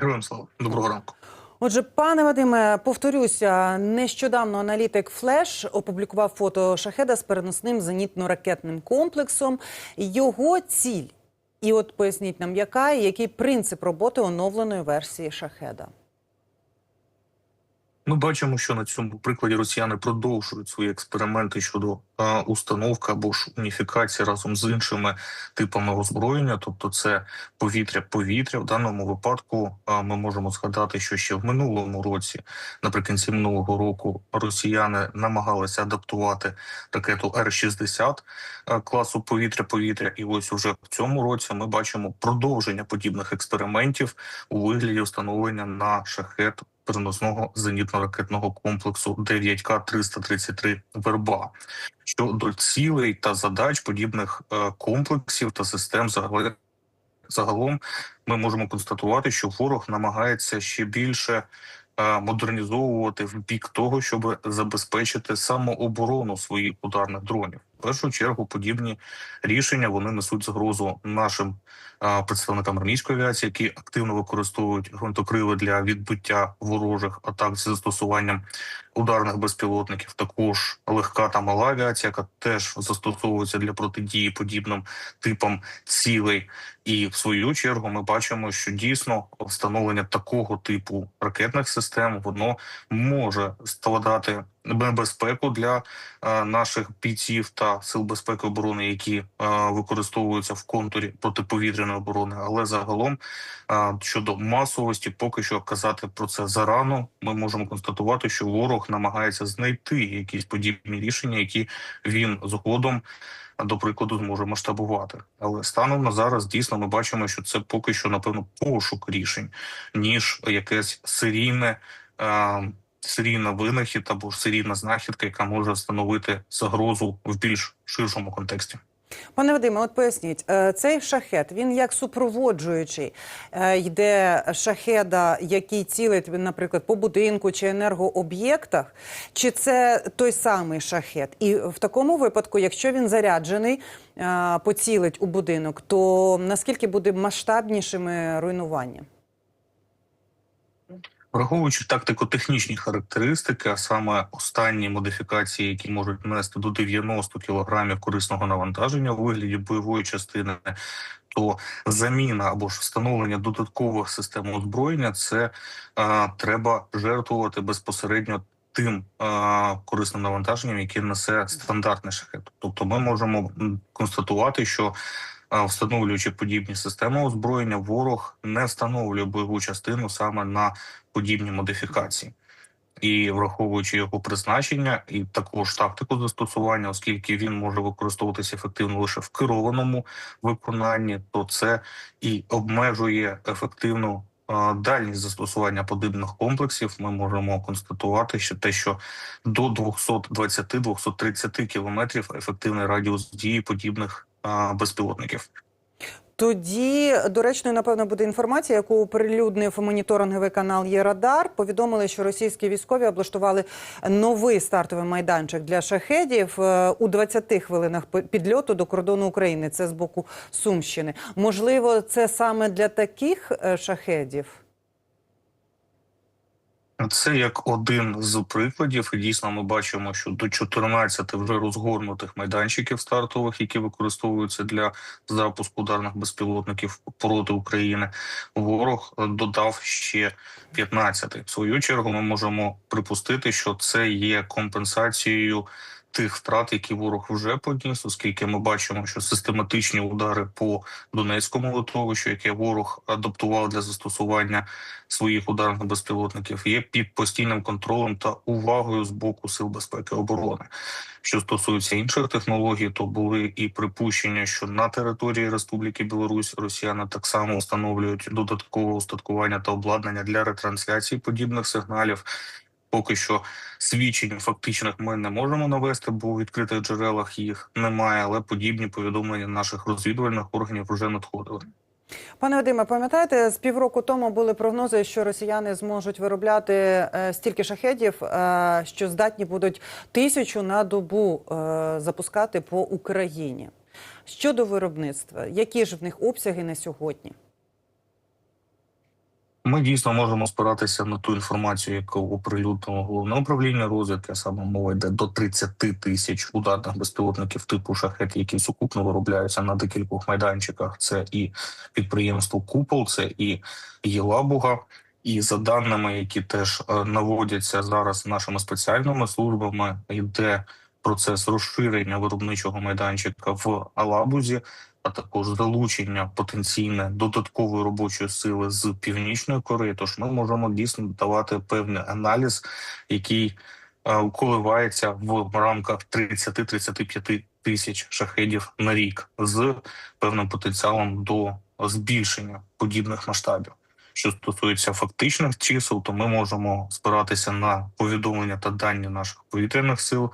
Героям слава. Доброго ранку. Отже, пане Вадиме, повторюся, нещодавно аналітик Флеш опублікував фото шахеда з переносним зенітно-ракетним комплексом. Його ціль. І от поясніть нам, яка і який принцип роботи оновленої версії шахеда. Ми бачимо, що на цьому прикладі росіяни продовжують свої експерименти щодо а, установки або ж уніфікації разом з іншими типами озброєння, тобто це повітря-повітря. В даному випадку а, ми можемо згадати, що ще в минулому році, наприкінці минулого року, росіяни намагалися адаптувати ракету Р-60 а, класу повітря-повітря, і ось уже в цьому році ми бачимо продовження подібних експериментів у вигляді встановлення на шахет переносного зенітно-ракетного комплексу 9К-333 «Верба». Щодо цілей та задач подібних е, комплексів та систем загалом, ми можемо констатувати, що ворог намагається ще більше е, модернізовувати в бік того, щоб забезпечити самооборону своїх ударних дронів. В першу чергу подібні рішення вони несуть загрозу нашим а, представникам армійської авіації, які активно використовують гвинтокрили для відбиття ворожих атак з застосуванням ударних безпілотників. Також легка та мала авіація, яка теж застосовується для протидії подібним типам цілей. І в свою чергу ми бачимо, що дійсно встановлення такого типу ракетних систем воно може складати небезпеку для е, наших бійців та сил безпеки оборони, які е, використовуються в контурі протиповітряної оборони. Але загалом е, щодо масовості, поки що казати про це зарано. Ми можемо констатувати, що ворог намагається знайти якісь подібні рішення, які він згодом. До прикладу, зможе масштабувати, але станом на зараз дійсно ми бачимо, що це поки що напевно пошук рішень, ніж якесь серійне е, серійна винахід або серійна знахідка, яка може становити загрозу в більш ширшому контексті. Пане Вадиме, от поясніть, е, цей шахет він як супроводжуючий е, йде шахеда, який цілить, наприклад, по будинку чи енергооб'єктах, чи це той самий шахет? І в такому випадку, якщо він заряджений, е, поцілить у будинок, то наскільки буде масштабнішими руйнування? Враховуючи тактико-технічні характеристики, а саме останні модифікації, які можуть нести до 90 кг корисного навантаження у вигляді бойової частини, то заміна або ж встановлення додаткових систем озброєння це а, треба жертвувати безпосередньо. Тим а, корисним навантаженням, яке несе стандартний шахет. Тобто, ми можемо констатувати, що встановлюючи подібні системи озброєння, ворог не встановлює бойову частину саме на подібні модифікації. І враховуючи його призначення, і також тактику застосування, оскільки він може використовуватися ефективно лише в керованому виконанні, то це і обмежує ефективну дальність застосування подібних комплексів. Ми можемо констатувати, що те, що до 220-230 кілометрів ефективний радіус дії подібних безпілотників. Тоді доречною, напевно, буде інформація, яку оприлюднив моніторинговий канал Єрадар. Повідомили, що російські військові облаштували новий стартовий майданчик для шахедів е, у 20 хвилинах підльоту до кордону України. Це з боку Сумщини. Можливо, це саме для таких е, шахедів. Це як один з прикладів, і дійсно ми бачимо, що до 14 вже розгорнутих майданчиків стартових, які використовуються для запуску ударних безпілотників проти України. Ворог додав ще 15. В свою чергу ми можемо припустити, що це є компенсацією тих втрат, які ворог вже поніс, оскільки ми бачимо, що систематичні удари по Донецькому литовищу, яке ворог адаптував для застосування своїх ударних безпілотників, є під постійним контролем та увагою з боку сил безпеки оборони. Що стосується інших технологій, то були і припущення, що на території Республіки Білорусь Росіяни так само встановлюють додаткове устаткування та обладнання для ретрансляції подібних сигналів. Поки що свідчень фактичних ми не можемо навести, бо у відкритих джерелах їх немає. Але подібні повідомлення наших розвідувальних органів вже надходили. Пане Вадиме, пам'ятаєте, з півроку тому були прогнози, що росіяни зможуть виробляти е, стільки шахедів, е, що здатні будуть тисячу на добу е, запускати по Україні. Щодо виробництва, які ж в них обсяги на сьогодні? Ми дійсно можемо спиратися на ту інформацію, яку оприлюднило головне управління розвідки, саме мова йде до 30 тисяч ударних безпілотників типу шахет, які сукупно виробляються на декількох майданчиках. Це і підприємство Купол, це і Єлабуга. І за даними, які теж е, наводяться зараз нашими спеціальними службами, йде процес розширення виробничого майданчика в Алабузі, а також залучення потенційне додаткової робочої сили з північної Кореї. Тож ми можемо дійсно давати певний аналіз, який е, коливається в рамках 30-35 тисяч шахедів на рік з певним потенціалом до збільшення подібних масштабів. Що стосується фактичних чисел, то ми можемо спиратися на повідомлення та дані наших повітряних сил,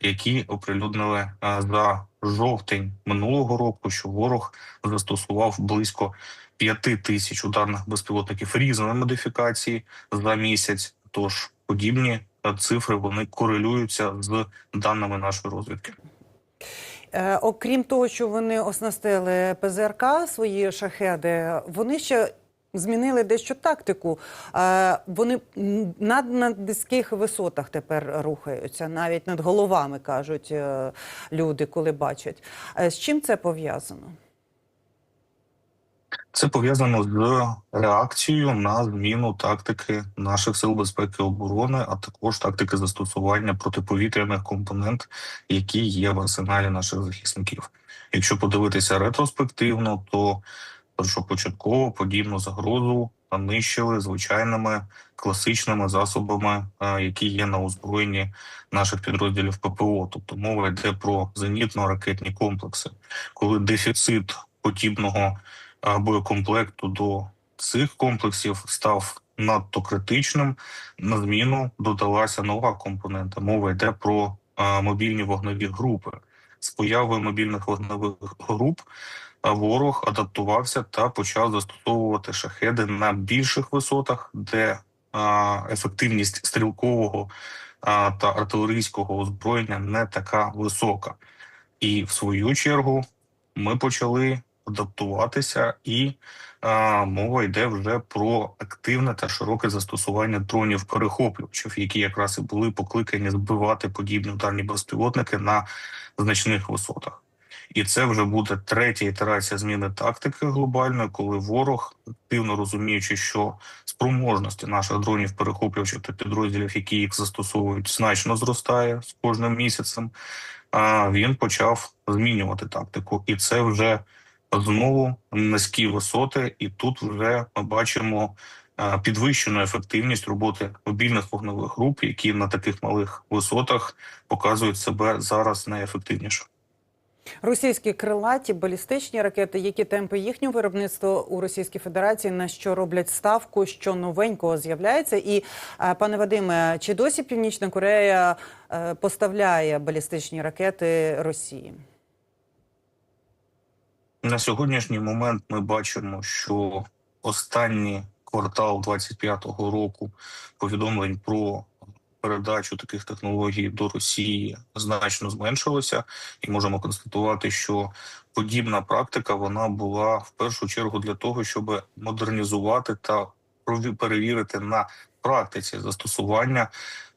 які оприлюднили е, за жовтень минулого року, що ворог застосував близько 5 тисяч ударних безпілотників різної модифікації за місяць. Тож подібні е, цифри вони корелюються з даними нашої розвідки. Е, окрім того, що вони оснастили ПЗРК свої шахеди, вони ще змінили дещо тактику. Е, вони м, над наднизьких висотах тепер рухаються, навіть над головами кажуть е, люди, коли бачать. Е, з чим це пов'язано? Це пов'язано з реакцією на зміну тактики наших сил безпеки і оборони, а також тактики застосування протиповітряних компонент, які є в арсеналі наших захисників. Якщо подивитися ретроспективно, то першопочатково подібну загрозу нищили звичайними класичними засобами, е, які є на озброєнні наших підрозділів ППО. Тобто мова йде про зенітно-ракетні комплекси, коли дефіцит подібного а, боєкомплекту до цих комплексів став надто критичним. На зміну додалася нова компонента. Мова йде про а, мобільні вогневі групи. З появою мобільних вогневих груп ворог адаптувався та почав застосовувати шахеди на більших висотах, де ефективність стрілкового та артилерійського озброєння не така висока. І в свою чергу ми почали адаптуватися, і а, мова йде вже про активне та широке застосування дронів перехоплювачів, які якраз і були покликані збивати подібні ударні безпілотники на значних висотах. І це вже буде третя ітерація зміни тактики глобальної, коли ворог, активно розуміючи, що спроможності наших дронів перехоплювачів та підрозділів, які їх застосовують, значно зростає з кожним місяцем. А він почав змінювати тактику, і це вже знову низькі висоти, і тут вже ми бачимо підвищену ефективність роботи мобільних вогневих груп, які на таких малих висотах показують себе зараз найефективніше. Російські крилаті балістичні ракети, які темпи їхнього виробництва у Російській Федерації, на що роблять ставку, що новенького з'являється? І е, пане Вадиме, чи досі Північна Корея е, поставляє балістичні ракети Росії? На сьогоднішній момент ми бачимо, що останній квартал 25-го року повідомлень про передачу таких технологій до Росії значно зменшилося, і можемо констатувати, що подібна практика вона була в першу чергу для того, щоб модернізувати та перевірити на практиці застосування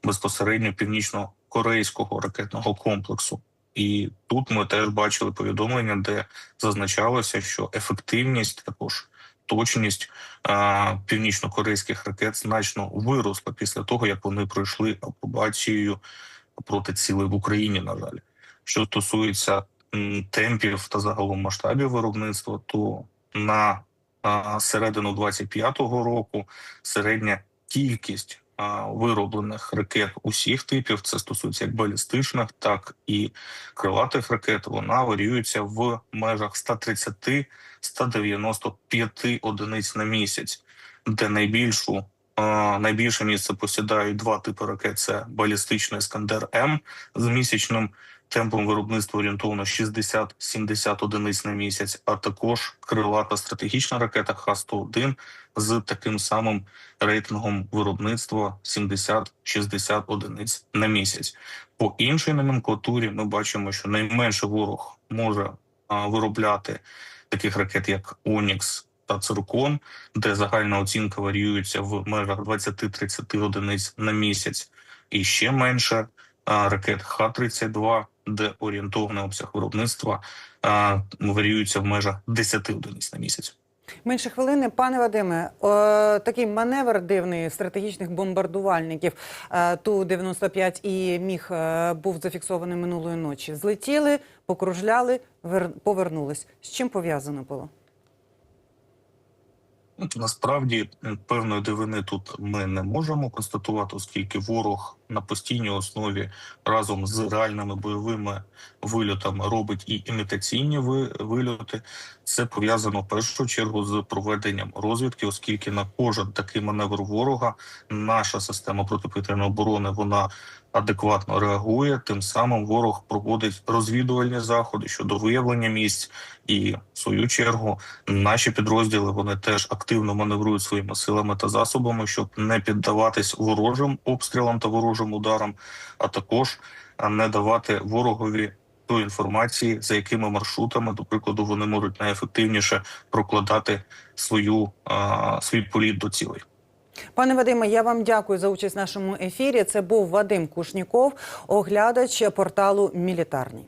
безпосередньо північно-корейського ракетного комплексу. І тут ми теж бачили повідомлення, де зазначалося, що ефективність також точність північно-корейських ракет значно виросла після того, як вони пройшли апробацію проти цілей в Україні. На жаль, що стосується темпів та загалом масштабів виробництва, то на середину 25-го року середня кількість вироблених ракет усіх типів, це стосується як балістичних, так і крилатих ракет. Вона варіюється в межах 130-195 одиниць на місяць, де найбільшу найбільше місце посідають два типи ракет: це балістичний Іскандер М з місячним темпом виробництва орієнтовно 60-70 одиниць на місяць, а також крилата стратегічна ракета Х-101 з таким самим рейтингом виробництва 70-60 одиниць на місяць. По іншій номенклатурі ми бачимо, що найменше ворог може виробляти таких ракет, як Онікс та циркон, де загальна оцінка варіюється в межах 20-30 одиниць на місяць, і ще менше ракет Х-32, де орієнтовний обсяг виробництва а, варіюється в межах 10 одиниць на місяць. Менше хвилини, пане Вадиме, о, такий маневр дивний стратегічних бомбардувальників е, Ту-95 і міг е, був зафіксований минулої ночі. Злетіли, покружляли, вер... повернулись. З чим пов'язано було? Насправді певної дивини тут ми не можемо констатувати, оскільки ворог на постійній основі разом з реальними бойовими вильотами робить і імітаційні ви- вильоти. Це пов'язано в першу чергу з проведенням розвідки, оскільки на кожен такий маневр ворога наша система протиповітряної оборони вона адекватно реагує. Тим самим ворог проводить розвідувальні заходи щодо виявлення місць, і в свою чергу наші підрозділи вони теж активно маневрують своїми силами та засобами, щоб не піддаватись ворожим обстрілам та ворожим ударам, а також не давати ворогові тої інформації, за якими маршрутами, до прикладу, вони можуть найефективніше прокладати свою а, свій політ до цілей. Пане Вадиме, я вам дякую за участь в нашому ефірі. Це був Вадим Кушніков, оглядач порталу Мілітарний.